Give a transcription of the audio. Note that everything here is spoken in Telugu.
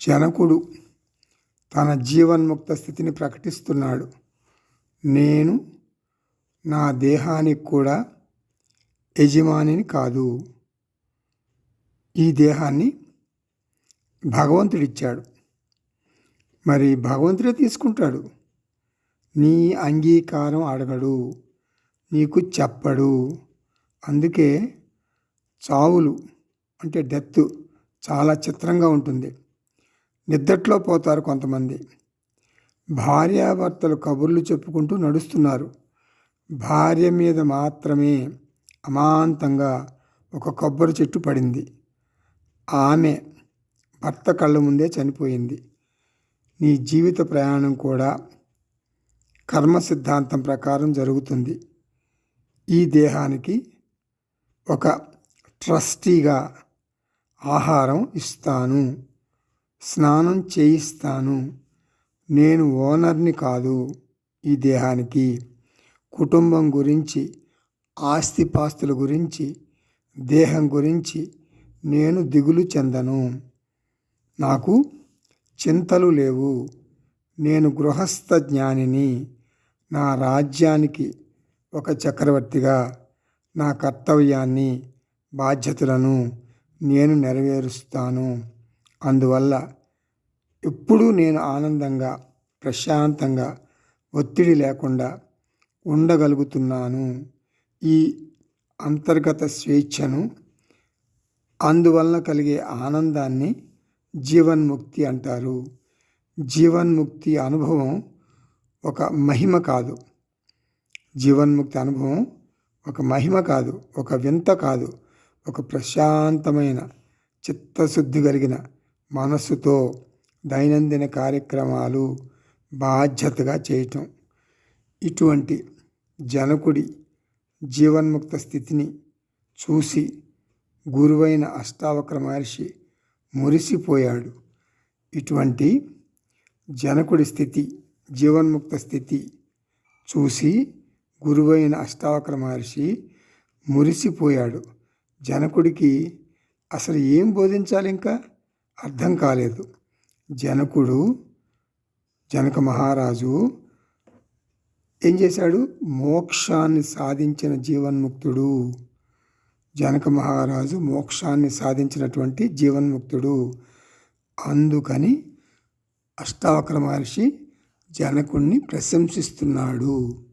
జనకుడు తన జీవన్ముక్త స్థితిని ప్రకటిస్తున్నాడు. నేను నా దేహానికి కూడా యజమానిని కాదు. ఈ దేహాన్ని భగవంతుడిచ్చాడు. మరి భగవంతుడే తీసుకుంటాడు. నీ అంగీకారం అడగడు. నీకు చెప్పడు. అందుకే చావులు అంటే డెత్ చాలా చిత్రంగా ఉంటుంది. నిద్దట్లో పోతారు కొంతమంది. భార్యాభర్తలు కబుర్లు చెప్పుకుంటూ నడుస్తున్నారు. భార్య మీద మాత్రమే అమాంతంగా ఒక కొబ్బరి చెట్టు పడింది. ఆమె భర్త కళ్ళ ముందే చనిపోయింది. నీ జీవిత ప్రయాణం కూడా కర్మ సిద్ధాంతం ప్రకారం జరుగుతుంది. ఈ దేహానికి ఒక ట్రస్టీగా ఆహారం ఇస్తాను. స్నానం చేయిస్తాను. నేను ఓనర్ని కాదు ఈ దేహానికి. కుటుంబం గురించి ఆస్తిపాస్తుల గురించి దేహం గురించి నేను దిగులు చెందను. నాకు చింతలు లేవు. నేను గృహస్థ జ్ఞానిని. నా రాజ్యానికి ఒక చక్రవర్తిగా నా కర్తవ్యాన్ని బాధ్యతలను నేను నెరవేరుస్తాను. అందువల్ల ఎప్పుడూ నేను ఆనందంగా ప్రశాంతంగా ఒత్తిడి లేకుండా ఉండగలుగుతున్నాను. ఈ అంతర్గత స్వేచ్ఛను అందువలన కలిగే ఆనందాన్ని జీవన్ముక్తి అంటారు. జీవన్ముక్తి అనుభవం ఒక మహిమ కాదు. జీవన్ముక్తి అనుభవం ఒక మహిమ కాదు ఒక వింత కాదు ఒక ప్రశాంతమైన చిత్తశుద్ధి కలిగిన మనస్సుతో దైనందిన కార్యక్రమాలు బాధ్యతగా చేయటం. ఇటువంటి జనకుడి జీవన్ముక్త స్థితిని చూసి గురువైన అష్టావక్ర మహర్షి మురిసిపోయాడు. ఇటువంటి జనకుడి స్థితి జీవన్ముక్త స్థితి చూసి గురువైన అష్టావక్ర మహర్షి మురిసిపోయాడు. జనకుడికి అసలు ఏం బోధించాలి ఇంకా అర్థం కాలేదు. జనకుడు జనక మహారాజు ఏం చేశాడు? మోక్షాన్ని సాధించిన జీవన్ముక్తుడు. జనక మహారాజు మోక్షాన్ని సాధించినటువంటి జీవన్ముక్తుడు. అందుకని అష్టావక్ర మహర్షి జనకుణ్ణి ప్రశంసిస్తున్నాడు.